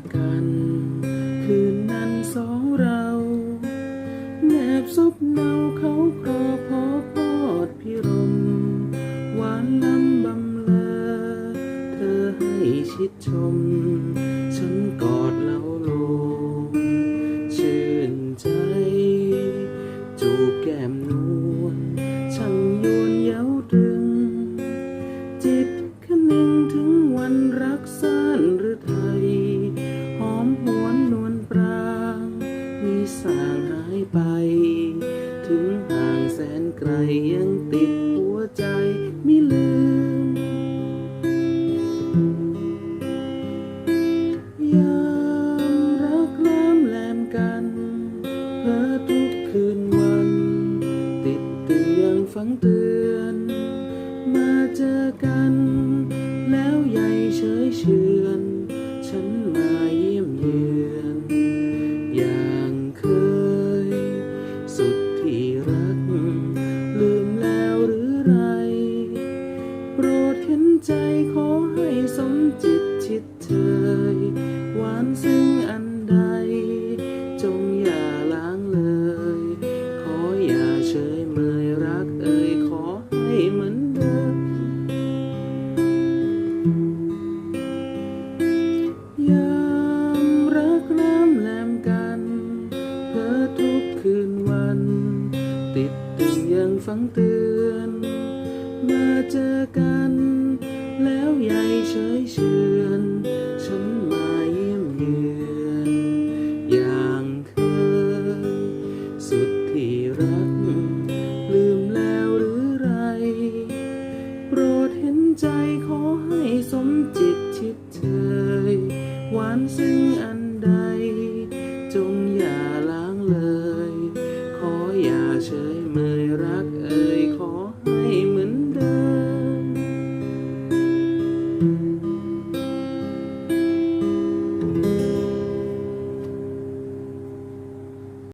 ากัน คืนนั้นสองเราแนบซบเนาเขาครอพอพอดพิรม หวานล้ำบำเลอ เธอให้ชิดชม ฉันกอดเล้าลมชื่นใจ จูบแก้มนวลช่างยวนเย้าตรึง จิตคนึงถึงวันรักสั้น นไกลยังติดหัวใจไม่ลืม ยามรักล้ำแลมกันเพ้อทุกคืนวัน ติดเตือนฝังเตือน มาเจอกัน แล้วใหญ่เฉยเชือน ฉันมาเยี่ยมเยือน อย่างเคย สุดที่รัก เห็นใจขอให้สมจิตชิดเชยหวานซึ่งอันใด จงอย่าล้างเลย ขออย่าเฉยเมยรักเอ่ยขอให้เหมือนเดิมยามรักน้ำแลมกัน เพ้อทุกคืนวัน ติดตึงยังฝังเตือน มาเจอกัน แล้วใหญ่เฉยเชือนฉันมาเยี่ยมเยือนอย่างเคยสุดที่รัก ลืมแล้วหรือไร โปรดเห็นใจขอให้สมจิตชิดเชยหวานซึ่งอันใด